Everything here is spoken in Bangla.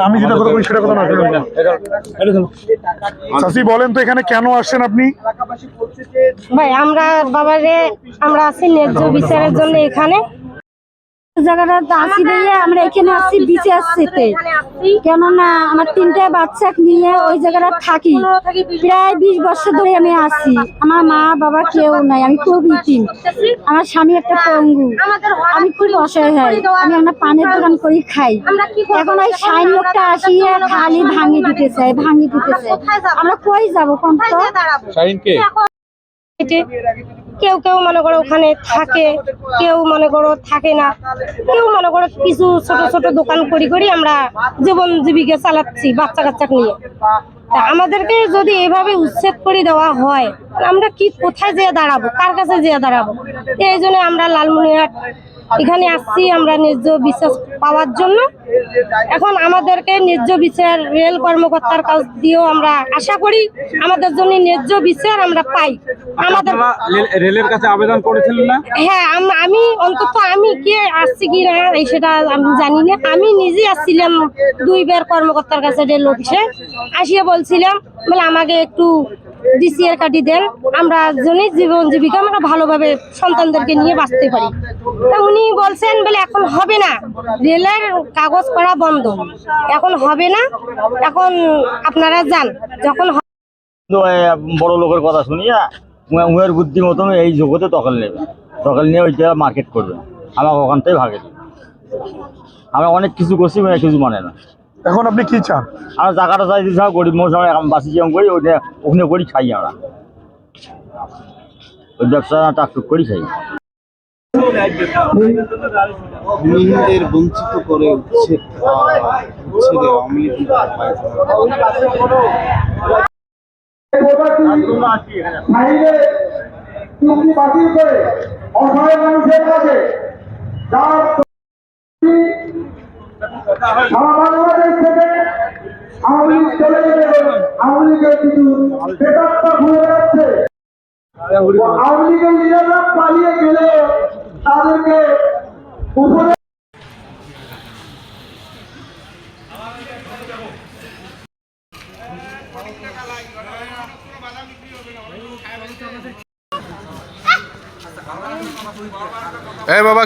আমি যেটা কথা বলি সেটা কথা না চাষি বলেন তো এখানে কেন আসছেন আপনি? ভাই আমরা বাবারে আমরা আছি ন্যায্য বিচারের জন্য এখানে। জায়গাটা আসি দিয়ে আমরা এখানে আসছি বিচে আসছিতে কেননা আমার তিনটে বাচ্চা নিয়ে ওই জায়গাটা থাকি। প্রায় বিশ বছর ধরে আমি আসি আমার মা বাবা কেউ নাই আমি খুব ইতিম। আমার স্বামী একটা পঙ্গু। আমি খুব অসহায় আমি একটা পানের দোকান করি খাই। এখন ওই সাইন লোকটা আসিয়ে খালি ভাঙি দিতে চাই ভাঙি দিতে চাই আমরা কই যাব কোন তো কেউ কেউ মনে করো ওখানে থাকে, কেউ মনে করো থাকে না। কেউ মনে করো কিছু ছোট ছোট দোকান করি করি আমরা জীবন জীবিকা চালাচ্ছি বাচ্চা কাচ্চা নিয়ে। তা আমাদেরকে যদি এভাবে উচ্ছেদ করে দেওয়া হয় আমরা কি কোথায় যেয়ে দাঁড়াবো? কার কাছে যেয়ে দাঁড়াবো? এই জন্য আমরা লালমনিরহাট এখানে আসছি আমরা ন্যায্য বিশ্বাস পাওয়ার জন্য। এখন আমাদেরকে ন্যায্য বিচার রেল কর্মকর্তার কাছ দিয়েও আমরা আশা করি আমাদের জন্য ন্যায্য বিচার আমরা পাই। আমাদের রেলের কাছে আবেদন করেছিলেন না? হ্যাঁ আমি অন্তত আমি কে আসছি কি না এই সেটা আমি জানি না। আমি নিজে আসছিলাম দুইবার কর্মকর্তার কাছে রেল অফিসে। আসিয়ে বলছিলাম বলে আমাকে একটু ডিসিআর কাটি দেন। আমরা জন্য জীবন জীবিকা, আমরা ভালোভাবে সন্তানদেরকে নিয়ে বাঁচতে পারি। তা উনি বলছেন বলে এখন হবে না। রেলের কাগজ করা বন্ধ। এখন হবে না। এখন আপনারা যান। যখন বড় লোকের কথা শুনিয়া উয়া- উয়ের বুদ্ধি মতন এই জগতে দখল নেবে। দখল নিয়ে ওইটা মার্কেট করবে। আমাকে ওখান থেকে ভাগে আমরা অনেক কিছু করছি কিছু মানে না। এখন আপনি কি চান? আমরা জায়গাটা চাই দিতে গরিব মানুষ আমরা এখন বাসি যেমন করি ওইটা ওখানে করি খাই আমরা। ওই ব্যবসা টাকটুক করি খাই। ভূমিহীনদের বঞ্চিত করে উচ্ছেদ আহ, উচ্ছেদে আওয়ামী লীগ। পাইছে আইনে চুক্তি বাতিল করে অসহায় মানুষের কাছে যার সারা বাংলাদেশ থেকে আওয়ামী লীগ চলে গেলে আওয়ামী লীগের কিছু প্রেতাত্মা ঘুরে যাচ্ছে আওয়ামী লীগের লিডাররা পালিয়ে গেলে তাদেরকে উপরে এই বাবা